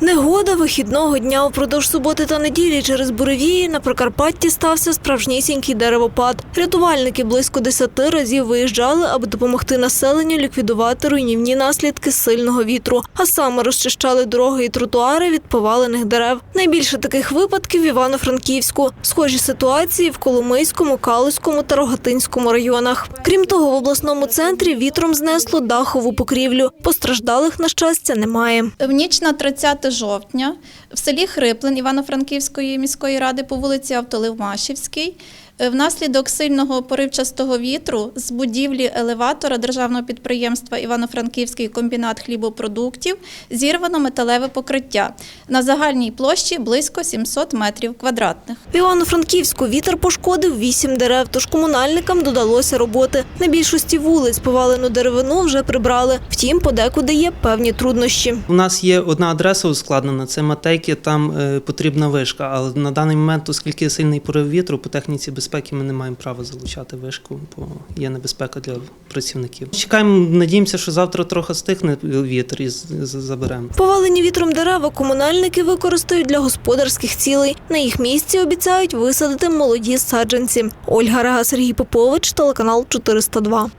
Негода вихідного дня упродовж суботи та неділі через буревії на Прикарпатті стався справжнісінький деревопад. Рятувальники близько 10 разів виїжджали, аби допомогти населенню ліквідувати руйнівні наслідки сильного вітру, а саме розчищали дороги і тротуари від повалених дерев. Найбільше таких випадків в Івано-Франківську. Схожі ситуації в Коломийському, Калузькому та Рогатинському районах. Крім того, в обласному центрі вітром знесло дахову покрівлю. Постраждалих, на щастя, немає. В ніч на 30 жовтня в селі Хриплин Івано-Франківської міської ради по вулиці Автоливмашівській. Внаслідок сильного поривчастого вітру з будівлі елеватора державного підприємства Івано-Франківський комбінат хлібопродуктів зірвано металеве покриття на загальній площі близько 700 метрів квадратних. В Івано-Франківську вітер пошкодив вісім дерев, тож комунальникам додалося роботи. На більшості вулиць повалену деревину вже прибрали. Втім, подекуди є певні труднощі. У нас є одна адреса ускладнена, це Матейки, там е, потрібна вишка. Але на даний момент, оскільки сильний порив вітру, по техніці безпеки ми не маємо права залучати вишку, бо є небезпека для працівників. Чекаємо, надіємося, що завтра трохи стихне вітер і заберемо. Повалені вітром дерева комунальники використають для господарських цілей. На їх місці обіцяють висадити молоді саджанці. Ольга Рега, Сергій Попович, телеканал 402.